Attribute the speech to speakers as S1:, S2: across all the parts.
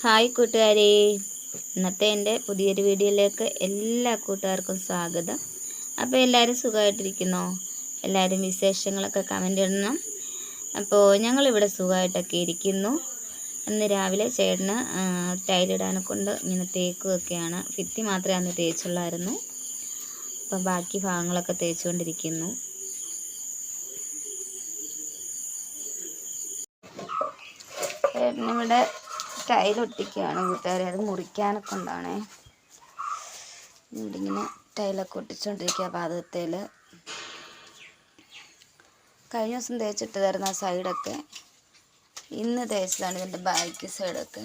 S1: Hi കൂട്ടുകാരെ. ഇന്നത്തെ എന്റെ പുതിയൊരു വീഡിയോയിലേക്ക് എല്ലാ കൂട്ടുകാർക്കും സ്വാഗതം. അപ്പോൾ എല്ലാവരും സുഖമായിട്ടിരിക്കുന്നോ? എല്ലാവരും വിശേഷങ്ങളൊക്കെ കമന്റ് ഇടണം. അപ്പോൾ ഞങ്ങളിവിടെ സുഖമായിട്ടൊക്കെ ഇരിക്കുന്നു. ഇന്ന് രാവിലെ ചേട്ടന് ടൈലിടാനെ കൊണ്ട് ഇങ്ങനെ തേക്കുകയൊക്കെയാണ് ഭിത്തി മാത്രമേ അന്ന് തേച്ചുള്ളായിരുന്നു. അപ്പം ബാക്കി ഭാഗങ്ങളൊക്കെ തേച്ചുകൊണ്ടിരിക്കുന്നു. ചേട്ടനിവിടെ ടൈലൊട്ടിക്കുകയാണ് കൂട്ടുകാരെ അത് മുറിക്കാനൊക്കെ ഇവിടെ ഇങ്ങനെ ടൈലൊക്കെ ഒട്ടിച്ചുകൊണ്ടിരിക്കുക പാദത്തേൽ കഴിഞ്ഞ ദിവസം തേച്ചിട്ടതായിരുന്നു ആ സൈഡൊക്കെ ഇന്ന് തേച്ചതാണ് ഇതിന്റെ ബാക്ക് സൈഡൊക്കെ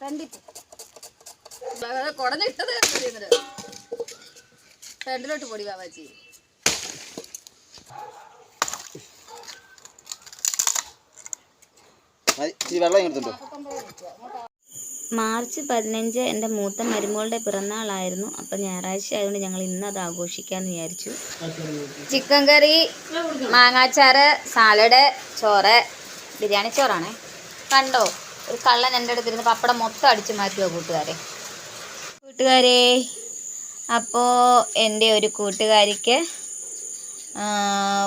S1: കണ്ടിട്ട്.
S2: കുടഞ്ഞിട്ടത് ഫ്രണ്ടിലോട്ട് പൊടി ബാബാജി.
S1: മാർച്ച് പതിനഞ്ച് എന്റെ മൂത്ത മരുമകളുടെ പിറന്നാളായിരുന്നു. അപ്പം ഞായറാഴ്ച ആയതുകൊണ്ട് ഞങ്ങൾ ഇന്ന് അത് ആഘോഷിക്കാമെന്ന് വിചാരിച്ചു. ചിക്കൻ കറി മാങ്ങാച്ചാറ് സാലഡ് ചോറ് ബിരിയാണി ചോറാണേ. കണ്ടോ ഒരു കള്ളൻ എന്റെ അടുത്തിരുന്ന് പപ്പടം മൊത്തം അടിച്ചു മാറ്റുമോ കൂട്ടുകാരെ. കൂട്ടുകാരെ അപ്പോൾ എന്റെ ഒരു കൂട്ടുകാരിക്ക്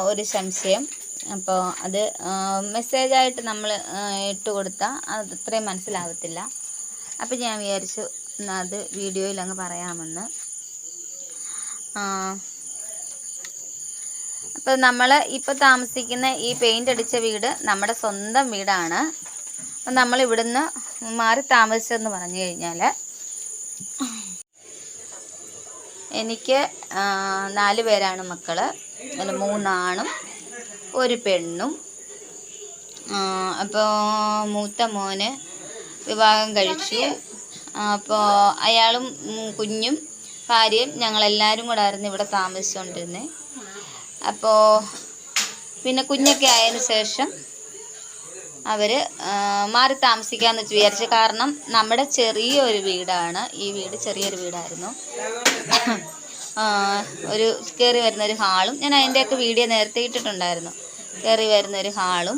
S1: ഒരു സംശയം. അപ്പോൾ അത് മെസ്സേജായിട്ട് നമ്മൾ ഇട്ട് കൊടുത്താൽ അത് അത്രയും മനസ്സിലാവത്തില്ല. അപ്പോൾ ഞാൻ വിചാരിച്ചു അത് വീഡിയോയിൽ അങ്ങ് പറയാമെന്ന്. അപ്പോൾ നമ്മൾ ഇപ്പോൾ താമസിക്കുന്ന ഈ പെയിന്റ് അടിച്ച വീട് നമ്മുടെ സ്വന്തം വീടാണ്. അപ്പം നമ്മൾ ഇവിടുന്ന് മാറി താമസിച്ചതെന്ന് പറഞ്ഞു കഴിഞ്ഞാൽ എനിക്ക് നാല് പേരാണ് മക്കൾ അതിൽ മൂന്നാണും ഒരു പെണ്ണും. അപ്പോൾ മൂത്ത മോന് വിവാഹം കഴിച്ചു. അപ്പോൾ അയാളും കുഞ്ഞും ഭാര്യയും ഞങ്ങളെല്ലാവരും കൂടെ ആയിരുന്നു ഇവിടെ താമസിച്ചുകൊണ്ടിരുന്നത് അപ്പോൾ പിന്നെ കുഞ്ഞൊക്കെ ആയതിനു ശേഷം അവർ മാറി താമസിക്കാമെന്ന് വിചാരിച്ചു. കാരണം നമ്മുടെ ചെറിയൊരു വീടാണ്. ഈ വീട് ചെറിയൊരു വീടായിരുന്നു. ഒരു കയറി വരുന്നൊരു ഹാളും. ഞാൻ അതിന്റെയൊക്കെ വീഡിയോ നേരത്തെ ഇട്ടിട്ടുണ്ടായിരുന്നു. കയറി വരുന്നൊരു ഹാളും.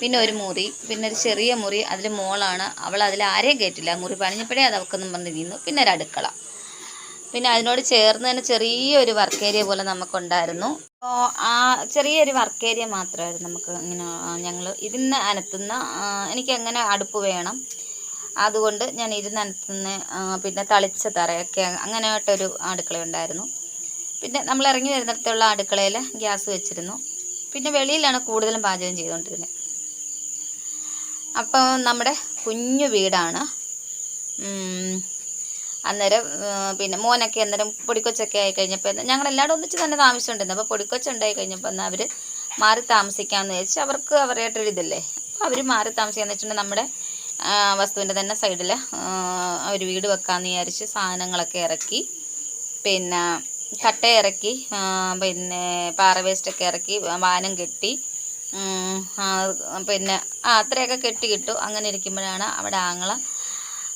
S1: പിന്നെ ഒരു മുറി. പിന്നെ ഒരു ചെറിയ മുറി. അതിൽ മോളാണ്. അവൾ അതിൽ ആരെയും കയറ്റില്ല മുറി പണിഞ്ഞപ്പോഴേ അത് അവൾക്കൊന്നും വന്നിരുന്നു പിന്നെ ഒരു അടുക്കള. പിന്നെ അതിനോട് ചേർന്ന് തന്നെ ചെറിയൊരു വർക്ക് ഏരിയ പോലെ നമുക്കുണ്ടായിരുന്നു. അപ്പോൾ ആ ചെറിയൊരു വർക്ക് ഏരിയ മാത്രമായിരുന്നു നമുക്ക് ഇങ്ങനെ ഞങ്ങൾ ഇരുന്ന് അനത്തുന്ന എനിക്ക് അങ്ങനെ അടുപ്പ് വേണം. അതുകൊണ്ട് ഞാൻ ഇരുന്ന് അനത്തുന്ന പിന്നെ തളിച്ച തറയൊക്കെ അങ്ങനെയായിട്ടൊരു അടുക്കള ഉണ്ടായിരുന്നു. പിന്നെ നമ്മൾ ഇറങ്ങി വരുന്നിടത്തുള്ള അടുക്കളയിൽ ഗ്യാസ് വെച്ചിരുന്നു. പിന്നെ വെളിയിലാണ് കൂടുതലും പാചകം ചെയ്തുകൊണ്ടിരുന്നത് അപ്പോൾ നമ്മുടെ കുഞ്ഞു വീടാണ്. അന്നേരം പിന്നെ മോനൊക്കെ അന്നേരം പൊടിക്കൊച്ചൊക്കെ ആയി കഴിഞ്ഞപ്പോൾ ഞങ്ങൾ ഞങ്ങളെല്ലാവരും ഒന്നിച്ച് തന്നെ താമസിച്ചുണ്ടായിരുന്നു അപ്പോൾ പൊടിക്കൊച്ചുണ്ടായി കഴിഞ്ഞപ്പോൾ എന്നാൽ അവർ മാറി താമസിക്കാമെന്ന് വെച്ച് അവർക്ക് അവരുടെ ഇതില്ലേ? അപ്പോൾ അവർ മാറി താമസിക്കാന്ന് വെച്ചിട്ടുണ്ടെങ്കിൽ നമ്മുടെ വസ്തുവിന്റെ തന്നെ സൈഡിൽ ഒരു വീട് വെക്കാമെന്ന് വിചാരിച്ച് സാധനങ്ങളൊക്കെ ഇറക്കി പിന്നെ കട്ട ഇറക്കി പിന്നെ പാറ വേസ്റ്റൊക്കെ ഇറക്കി വാനം കെട്ടി പിന്നെ അത്രയൊക്കെ കെട്ടി കിട്ടു. അങ്ങനെ ഇരിക്കുമ്പോഴാണ് അവിടെ ആങ്ങള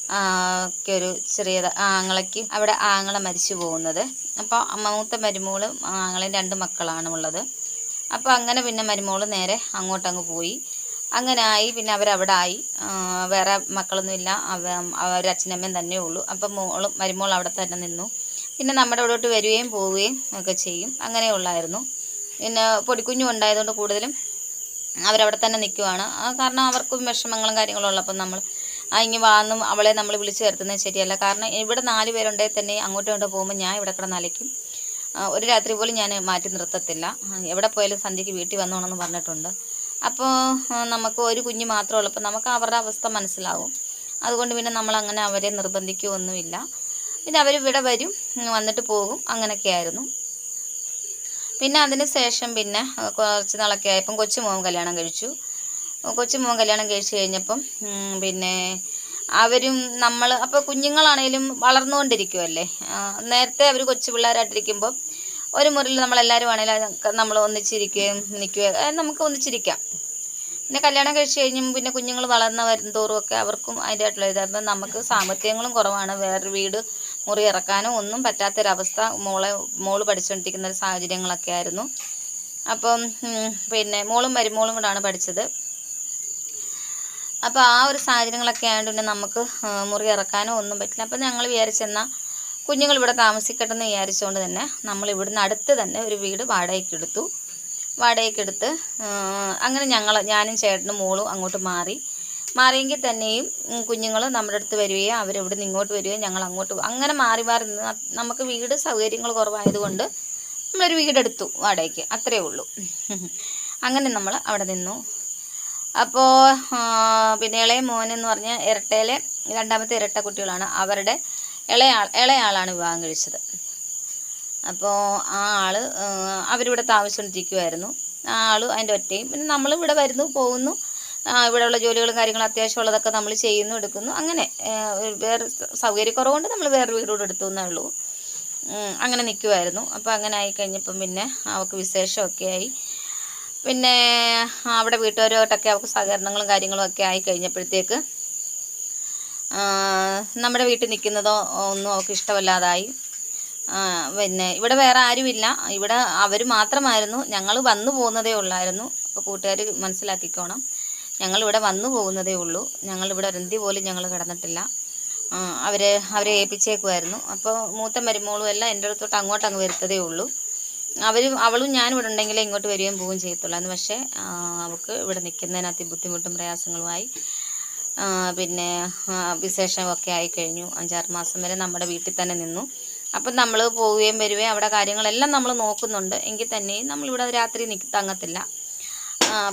S1: ഒക്കെ ഒരു ചെറിയ ആങ്ങളയ്ക്ക് അവിടെ ആങ്ങള മരിച്ചു പോകുന്നത്. അപ്പോൾ മൂത്ത മരുമോളും ആങ്ങളയും രണ്ട് മക്കളാണ് ഉള്ളത്. അപ്പോൾ അങ്ങനെ പിന്നെ മരുമോൾ നേരെ അങ്ങോട്ടങ്ങ് പോയി. അങ്ങനെ ആയി പിന്നെ അവരവിടെ ആയി വേറെ മക്കളൊന്നുമില്ല. അവ അവരച്ഛനമ്മയും തന്നെ ഉള്ളൂ. അപ്പം മോളും മരുമോൾ അവിടെ തന്നെ നിന്നു. പിന്നെ നമ്മുടെ ഇവിടോട്ട് വരികയും പോവുകയും ഒക്കെ ചെയ്യും. അങ്ങനെ ഉള്ളായിരുന്നു. പിന്നെ പൊടിക്കുഞ്ഞും ഉണ്ടായതുകൊണ്ട് കൂടുതലും അവരവിടെ തന്നെ നിൽക്കുവാണ് കാരണം അവർക്കും വിഷമങ്ങളും കാര്യങ്ങളും ഉള്ളപ്പം നമ്മൾ ആ ഇങ്ങ് വാന്നും അവളെ നമ്മൾ വിളിച്ചു വരുത്തുന്നത് ശരിയല്ല. കാരണം ഇവിടെ നാല് പേരുണ്ടെങ്കിൽ തന്നെ അങ്ങോട്ടും ഇങ്ങോട്ടും പോകുമ്പോൾ ഞാൻ ഇവിടെ കിടന്ന് അലയ്ക്കും. ഒരു രാത്രി പോലും ഞാൻ മാറ്റി നിർത്തത്തില്ല. എവിടെ പോയാലും സന്ധ്യയ്ക്ക് വീട്ടിൽ വന്നോണമെന്ന് പറഞ്ഞിട്ടുണ്ട്. അപ്പോൾ നമുക്ക് ഒരു കുഞ്ഞ് മാത്രമേ ഉള്ളൂ. അപ്പോൾ നമുക്ക് അവരുടെ അവസ്ഥ മനസ്സിലാവും. അതുകൊണ്ട് പിന്നെ നമ്മൾ അങ്ങനെ അവരെ നിർബന്ധിക്കുകയൊന്നുമില്ല. പിന്നെ അവർ ഇവിടെ വരും വന്നിട്ട് പോകും. അങ്ങനെയൊക്കെ ആയിരുന്നു. പിന്നെ അതിന് ശേഷം പിന്നെ കുറച്ച് നാളൊക്കെ ആയപ്പം കൊച്ചു മോൻ കല്യാണം കഴിച്ചു. കൊച്ചു മോൻ കല്യാണം കഴിച്ചു കഴിഞ്ഞപ്പം പിന്നെ അവരും നമ്മൾ അപ്പോൾ കുഞ്ഞുങ്ങളാണേലും വളർന്നുകൊണ്ടിരിക്കുമല്ലേ നേരത്തെ അവർ കൊച്ചു പിള്ളേരായിട്ടിരിക്കുമ്പോൾ ഒരു മുറിയിൽ നമ്മളെല്ലാവരും ആണെങ്കിലും നമ്മൾ ഒന്നിച്ചിരിക്കുകയും നിൽക്കുകയും നമുക്ക് ഒന്നിച്ചിരിക്കാം. പിന്നെ കല്യാണം കഴിച്ചു കഴിഞ്ഞും പിന്നെ കുഞ്ഞുങ്ങൾ വളർന്ന വരും തോറും ഒക്കെ അവർക്കും അതിന്റെതായിട്ടുള്ള ഇത്. നമുക്ക് സാമ്പത്തികങ്ങളും കുറവാണ്. വേറൊരു വീട് മുറി ഇറക്കാനോ ഒന്നും പറ്റാത്തൊരവസ്ഥ മോളെ മോൾ പഠിച്ചുകൊണ്ടിരിക്കുന്ന സാഹചര്യങ്ങളൊക്കെ ആയിരുന്നു. അപ്പം പിന്നെ മോളും മരുമോളും കൂടാണ് പഠിച്ചത്. അപ്പോൾ ആ ഒരു സാഹചര്യങ്ങളൊക്കെ ആയതുകൊണ്ട് നമുക്ക് മുറി ഇറക്കാനോ ഒന്നും പറ്റില്ല. അപ്പോൾ ഞങ്ങൾ വിചാരിച്ചെന്നാൽ കുഞ്ഞുങ്ങൾ ഇവിടെ താമസിക്കട്ടെ എന്ന് വിചാരിച്ചുകൊണ്ട് തന്നെ നമ്മൾ ഇവിടുന്ന് അടുത്ത് തന്നെ ഒരു വീട് വാടകയ്ക്ക് എടുത്തു. വാടകയ്ക്ക് എടുത്ത് അങ്ങനെ ഞങ്ങൾ ഞാനും ചേട്ടനും മോളും അങ്ങോട്ട് മാറി. മാറിയെങ്കിൽ തന്നെയും കുഞ്ഞുങ്ങൾ നമ്മുടെ അടുത്ത് വരികയും അവരിവിടെ ഇങ്ങോട്ട് വരികയും ഞങ്ങൾ അങ്ങോട്ട് അങ്ങനെ മാറി മാറി നമുക്ക് വീട് സൗകര്യങ്ങൾ കുറവായതുകൊണ്ട് നമ്മളൊരു വീടെടുത്തു വാടകയ്ക്ക്. അത്രയേ ഉള്ളൂ. അങ്ങനെ നമ്മൾ അവിടെ നിന്നു. അപ്പോൾ പിന്നെ ഇളയ മോൻ എന്ന് പറഞ്ഞ ഇരട്ടയിലെ രണ്ടാമത്തെ ഇരട്ട കുട്ടികളാണ് അവരുടെ ഇളയാൾ ഇളയാളാണ് വിവാഹം കഴിച്ചത്. അപ്പോൾ ആ ആൾ അവരിവിടെ താമസിച്ചുകൊണ്ടിരിക്കുമായിരുന്നു ആ ആൾ അതിന്റെ ഒറ്റയും. പിന്നെ നമ്മൾ ഇവിടെ വരുന്നു പോകുന്നു. ഇവിടെയുള്ള ജോലികളും കാര്യങ്ങളും അത്യാവശ്യമുള്ളതൊക്കെ നമ്മൾ ചെയ്യുന്നു എടുക്കുന്നു. അങ്ങനെ വേറെ സൗകര്യക്കുറവുകൊണ്ട് നമ്മൾ വേറെ വീടുകൂടെ എടുത്തു എന്നേ ഉള്ളൂ. അങ്ങനെ നിൽക്കുമായിരുന്നു അപ്പോൾ അങ്ങനെ ആയി കഴിഞ്ഞപ്പം പിന്നെ അവൾക്ക് വിശേഷമൊക്കെ ആയി. പിന്നെ അവിടെ വീട്ടുകാരുമായിട്ടൊക്കെ അവർക്ക് സഹകരണങ്ങളും കാര്യങ്ങളും ഒക്കെ ആയി കഴിഞ്ഞപ്പോഴത്തേക്ക് നമ്മുടെ വീട്ടിൽ നിൽക്കുന്നതോ ഒന്നും അവൾക്ക് ഇഷ്ടമല്ലാതായി. പിന്നെ ഇവിടെ വേറെ ആരുമില്ല. ഇവിടെ അവർ മാത്രമായിരുന്നു. ഞങ്ങൾ വന്നു പോകുന്നതേ ഉള്ളായിരുന്നു. അപ്പോൾ കൂട്ടുകാർ മനസ്സിലാക്കിക്കോണം. ഞങ്ങളിവിടെ വന്നു പോകുന്നതേ ഉള്ളൂ. ഞങ്ങളിവിടെ ഒരന്തി പോലും ഞങ്ങൾ കിടന്നിട്ടില്ല. അവരെ അവരെ ഏൽപ്പിച്ചേക്കുമായിരുന്നു. അപ്പോൾ മൂത്ത മരുമോളും എല്ലാം എന്റെ അടുത്തോട്ട് അങ്ങോട്ട് അങ്ങ് വരുത്തതേ ഉള്ളൂ. അവരും അവളും ഞാനും ഇവിടെ ഉണ്ടെങ്കിലേ ഇങ്ങോട്ട് വരികയും പോവുകയും ചെയ്യത്തുള്ളൂ. പക്ഷേ ആ, അവൾക്ക് ഇവിടെ നിൽക്കുന്നതിനകത്ത് ബുദ്ധിമുട്ടും പ്രയാസങ്ങളുമായി. പിന്നെ വിശേഷമൊക്കെ ആയി കഴിഞ്ഞു അഞ്ചാറ് മാസം വരെ നമ്മുടെ വീട്ടിൽ തന്നെ നിന്നു. അപ്പം നമ്മൾ പോവുകയും വരികയും അവിടെ കാര്യങ്ങളെല്ലാം നമ്മൾ നോക്കുന്നുണ്ട്. എങ്കിൽ തന്നെയും നമ്മളിവിടെ രാത്രി നിൽക്ക് തങ്ങത്തില്ല.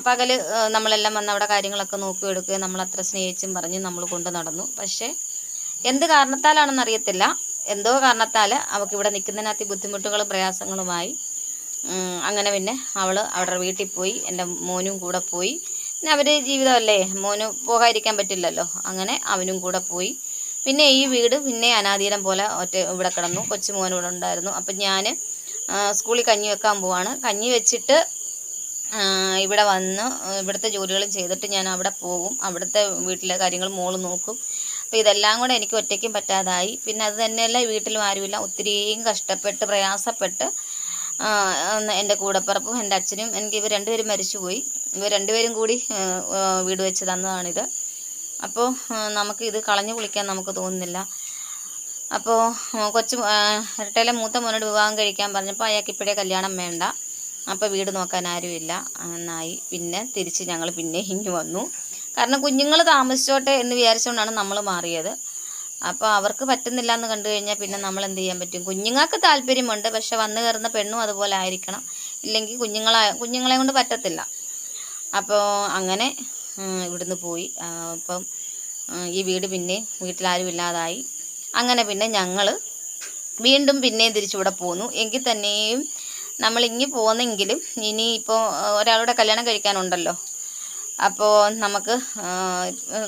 S1: പകൽ നമ്മളെല്ലാം വന്ന് അവിടെ കാര്യങ്ങളൊക്കെ നോക്കി എടുക്കുകയും നമ്മൾ അത്ര സ്നേഹിച്ചും പറഞ്ഞ് നമ്മൾ കൊണ്ടു നടന്നു. പക്ഷേ എന്ത് കാരണത്താലാണെന്ന് അറിയത്തില്ല. എന്തോ കാരണത്താൽ അവൾക്ക് ഇവിടെ നിൽക്കുന്നതിനകത്ത് ബുദ്ധിമുട്ടുകളും പ്രയാസങ്ങളുമായി അങ്ങനെ പിന്നെ അവൾ അവരുടെ വീട്ടിൽ പോയി എന്റെ മോനും കൂടെ പോയി. പിന്നെ അവർ ജീവിതമല്ലേ? മോന് പോകാതിരിക്കാൻ പറ്റില്ലല്ലോ. അങ്ങനെ അവനും കൂടെ പോയി. പിന്നെ ഈ വീട് പിന്നെ അനാധീനം പോലെ ഒറ്റ ഇവിടെ കിടന്നു. കൊച്ചു മോൻ ഇവിടെ ഉണ്ടായിരുന്നു. അപ്പം ഞാൻ സ്കൂളിൽ കഞ്ഞി വെക്കാൻ പോവാണ്. കഞ്ഞി വെച്ചിട്ട് ഇവിടെ വന്ന് ഇവിടുത്തെ ജോലികളും ചെയ്തിട്ട് ഞാൻ അവിടെ പോകും അവിടുത്തെ വീട്ടിലെ കാര്യങ്ങൾ മോൾ നോക്കും. അപ്പോൾ ഇതെല്ലാം കൂടെ എനിക്ക് ഒറ്റയ്ക്കും പറ്റാതായി. പിന്നെ അത് തന്നെയല്ല വീട്ടിലും ആരുമില്ല. ഒത്തിരിയും കഷ്ടപ്പെട്ട് പ്രയാസപ്പെട്ട് എന്റെ കൂടപ്പിറപ്പും എന്റെ അച്ഛനും എനിക്ക് ഇവർ രണ്ടുപേരും മരിച്ചുപോയി. ഇവർ രണ്ടുപേരും കൂടി വീട് വെച്ച് തന്നതാണിത്. അപ്പോൾ നമുക്ക് ഇത് കളഞ്ഞു കുളിക്കാൻ നമുക്ക് തോന്നുന്നില്ല. അപ്പോൾ കൊച്ചു ഇരട്ടയിലെ മൂത്ത മോനോട് വിവാഹം കഴിക്കാൻ പറഞ്ഞപ്പോൾ അയാൾക്ക് ഇപ്പോഴേ കല്യാണം വേണ്ട. അപ്പോൾ വീട് നോക്കാൻ ആരുമില്ല. എന്നായി. പിന്നെ തിരിച്ച് ഞങ്ങൾ പിന്നെ ഇങ്ങ് വന്നു. കാരണം കുഞ്ഞുങ്ങൾ താമസിച്ചോട്ടെ എന്ന് വിചാരിച്ചുകൊണ്ടാണ് നമ്മൾ മാറിയത്. അപ്പോൾ അവർക്ക് പറ്റുന്നില്ല എന്ന് കണ്ടു കഴിഞ്ഞാൽ പിന്നെ നമ്മൾ എന്ത് ചെയ്യാൻ പറ്റും? കുഞ്ഞുങ്ങൾക്ക് താല്പര്യമുണ്ട്. പക്ഷെ വന്നു കയറുന്ന പെണ്ണും അതുപോലെ ആയിരിക്കണം. ഇല്ലെങ്കിൽ കുഞ്ഞുങ്ങളെ കുഞ്ഞുങ്ങളെ കൊണ്ട് പറ്റത്തില്ല. അപ്പോൾ അങ്ങനെ ഇവിടുന്ന് പോയി. അപ്പം ഈ വീട് പിന്നെ വീട്ടിലാരും ഇല്ലാതായി. അങ്ങനെ പിന്നെ ഞങ്ങൾ വീണ്ടും പിന്നെയും തിരിച്ചിവിടെ പോന്നു. എങ്കിൽ തന്നെയും നമ്മൾ ഇങ്ങി പോന്നെങ്കിലും ഇനി ഇപ്പോൾ ഒരാളുടെ കല്യാണം കഴിക്കാനുണ്ടല്ലോ. അപ്പോൾ നമുക്ക്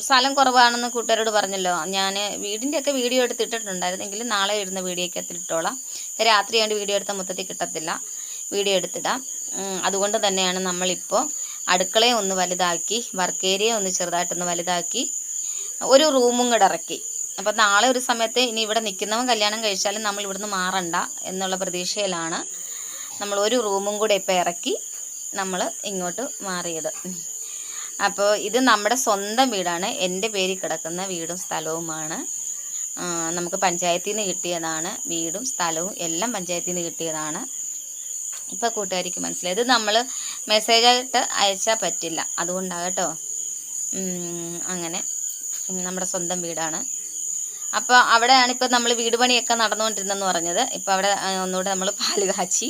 S1: സ്ഥലം കുറവാണെന്ന് കൂട്ടുകാരോട് പറഞ്ഞല്ലോ. ഞാൻ വീടിന്റെയൊക്കെ വീഡിയോ എടുത്തിട്ടിട്ടുണ്ടായിരുന്നെങ്കിലും നാളെ ഇടുന്ന വീഡിയോയ്ക്ക് എത്തിയിട്ടോളാം രാത്രി ആയിട്ട് വീഡിയോ എടുത്ത മൊത്തത്തിൽ കിട്ടത്തില്ല. വീഡിയോ എടുത്തിടാം. അതുകൊണ്ട് തന്നെയാണ് നമ്മളിപ്പോൾ അടുക്കളയെ ഒന്ന് വലുതാക്കി വർക്ക് ഏരിയ ഒന്ന് ചെറുതായിട്ടൊന്ന് വലുതാക്കി ഒരു റൂമും കൂടെ ഇറക്കി. അപ്പം നാളെ ഒരു സമയത്ത് ഇനി ഇവിടെ നിൽക്കുന്നവൻ കല്യാണം കഴിച്ചാലും നമ്മൾ ഇവിടുന്ന് മാറണ്ട എന്നുള്ള പ്രതീക്ഷയിലാണ് നമ്മൾ ഒരു റൂമും കൂടെ ഇപ്പോൾ ഇറക്കി നമ്മൾ ഇങ്ങോട്ട് മാറിയത്. അപ്പോൾ ഇത് നമ്മുടെ സ്വന്തം വീടാണ്. എന്റെ പേരിൽ കിടക്കുന്ന വീടും സ്ഥലവുമാണ്. നമുക്ക് പഞ്ചായത്തിൽ നിന്ന് കിട്ടിയതാണ് വീടും സ്ഥലവും. എല്ലാം പഞ്ചായത്തിൽ നിന്ന് കിട്ടിയതാണ്. ഇപ്പോൾ കൂട്ടുകാരിക്ക് മനസ്സിലായത് നമ്മൾ മെസ്സേജായിട്ട് അയച്ചാൽ പറ്റില്ല. അതുകൊണ്ടാകട്ടോ അങ്ങനെ നമ്മുടെ സ്വന്തം വീടാണ്. അപ്പോൾ അവിടെയാണ് ഇപ്പോൾ നമ്മൾ വീട് പണിയൊക്കെ നടന്നുകൊണ്ടിരുന്നെന്ന് പറഞ്ഞത്. ഇപ്പോൾ അവിടെ ഒന്നുകൂടെ നമ്മൾ പാൽ കാച്ചി.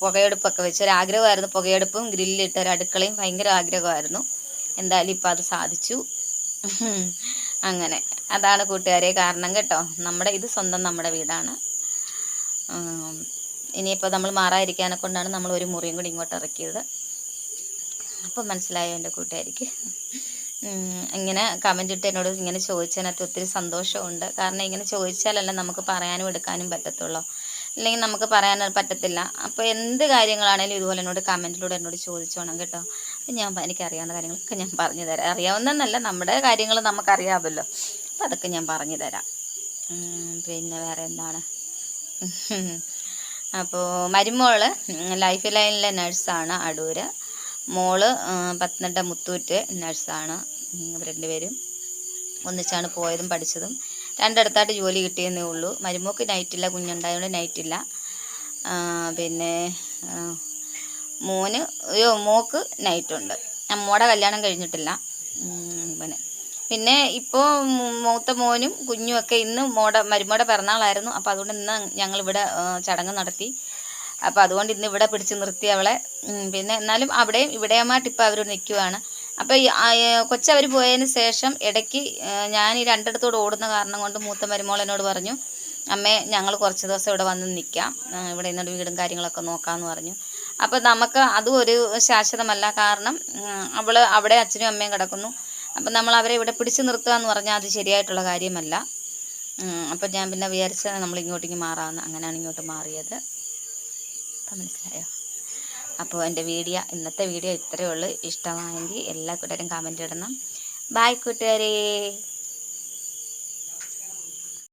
S1: പുകയെടുപ്പൊക്കെ വെച്ച്. ഒരു ആഗ്രഹമായിരുന്നു പുകയെടുപ്പും ഗ്രില്ലിട്ട ഒരു അടുക്കളയും ഭയങ്കര ആഗ്രഹമായിരുന്നു. എന്തായാലും ഇപ്പം അത് സാധിച്ചു. അങ്ങനെ. അതാണ് കൂട്ടുകാരെ കാരണം കേട്ടോ. നമ്മുടെ ഇത് സ്വന്തം നമ്മുടെ വീടാണ്. ഇനിയിപ്പോൾ നമ്മൾ മാറാതിരിക്കാനെ കൊണ്ടാണ് നമ്മൾ ഒരു മുറിയും കൂടി ഇങ്ങോട്ട് ഇറക്കിയത്. അപ്പം മനസ്സിലായോ എന്റെ കൂട്ടുകാരിക്ക്? ഇങ്ങനെ കമന്റ് ഇട്ട് എന്നോട് ഇങ്ങനെ ചോദിച്ചതിനകത്ത് ഒത്തിരി സന്തോഷമുണ്ട്. കാരണം ഇങ്ങനെ ചോദിച്ചാലല്ല നമുക്ക് പറയാനും എടുക്കാനും പറ്റത്തുള്ളൂ. അല്ലെങ്കിൽ നമുക്ക് പറയാൻ പറ്റത്തില്ല. അപ്പോൾ എന്ത് കാര്യങ്ങളാണേലും ഇതുപോലെ എന്നോട് കമന്റിലൂടെ എന്നോട് ചോദിച്ചോണം കേട്ടോ. അപ്പം ഞാൻ എനിക്കറിയാവുന്ന കാര്യങ്ങളൊക്കെ ഞാൻ പറഞ്ഞു തരാം. അറിയാവുന്നതെന്നല്ല നമ്മുടെ കാര്യങ്ങൾ നമുക്കറിയാമല്ലോ. അപ്പം അതൊക്കെ ഞാൻ പറഞ്ഞു തരാം. പിന്നെ വേറെ എന്താണ്? അപ്പോൾ മരുമോൾ ലൈഫ് ലൈനിലെ നഴ്സാണ് അടൂർ മോൾ പത്തനംതിട്ട മുത്തൂറ്റ് നഴ്സാണ്. ഇവർ രണ്ടുപേരും ഒന്നിച്ചാണ് പോയതും പഠിച്ചതും. രണ്ടിടത്തായിട്ട് ജോലി കിട്ടിയെന്നേ ഉള്ളൂ. മരുമോക്ക് നൈറ്റില്ല കുഞ്ഞുണ്ടായതുകൊണ്ട് നൈറ്റില്ല പിന്നെ മോന് അയ്യോ മോക്ക് നൈറ്റുണ്ട് അമ്മോടെ കല്യാണം കഴിഞ്ഞിട്ടില്ല. പിന്നെ പിന്നെ ഇപ്പോൾ മൂത്ത മോനും കുഞ്ഞുമൊക്കെ ഇന്ന് മോടെ മരുമോടെ പിറന്നാളായിരുന്നു. അപ്പോൾ അതുകൊണ്ട് ഇന്ന് ഞങ്ങളിവിടെ ചടങ്ങ് നടത്തി. അപ്പോൾ അതുകൊണ്ട് ഇന്ന് ഇവിടെ പിടിച്ച് നിർത്തി അവളെ. പിന്നെ എന്നാലും അവിടെയും ഇവിടെയുമായിട്ട് ഇപ്പോൾ അവർ നിൽക്കുവാണ് അപ്പോൾ കൊച്ചവർ പോയതിന് ശേഷം ഇടയ്ക്ക് ഞാൻ ഈ രണ്ടിടത്തോട് ഓടുന്ന കാരണം കൊണ്ട് മൂത്ത മരുമോൾ എന്നോട് പറഞ്ഞു അമ്മേ ഞങ്ങൾ കുറച്ച് ദിവസം ഇവിടെ വന്ന് നിൽക്കാം ഇവിടെ നിന്നോട് വീടും കാര്യങ്ങളൊക്കെ നോക്കാമെന്ന് പറഞ്ഞു. അപ്പോൾ നമുക്ക് അതും ഒരു ശാശ്വതമല്ല കാരണം അവൾ അവിടെ അച്ഛനും അമ്മയും കിടക്കുന്നു. അപ്പം നമ്മൾ അവരെ ഇവിടെ പിടിച്ചു നിർത്തുക എന്ന് പറഞ്ഞാൽ അത് ശരിയായിട്ടുള്ള കാര്യമല്ല. അപ്പം ഞാൻ പിന്നെ വിചാരിച്ചാൽ നമ്മൾ ഇങ്ങോട്ടേക്ക് മാറാമെന്ന് അങ്ങനെയാണ് ഇങ്ങോട്ട് മാറിയത്. അപ്പം മനസ്സിലായോ? അപ്പോൾ എന്റെ വീഡിയോ ഇന്നത്തെ വീഡിയോ ഇത്രയേ ഉള്ളൂ. ഇഷ്ടമായെങ്കിൽ എല്ലാ കൂട്ടുകാരും കമന്റ് ഇടണം. ബായ് കൂട്ടുകാരേ.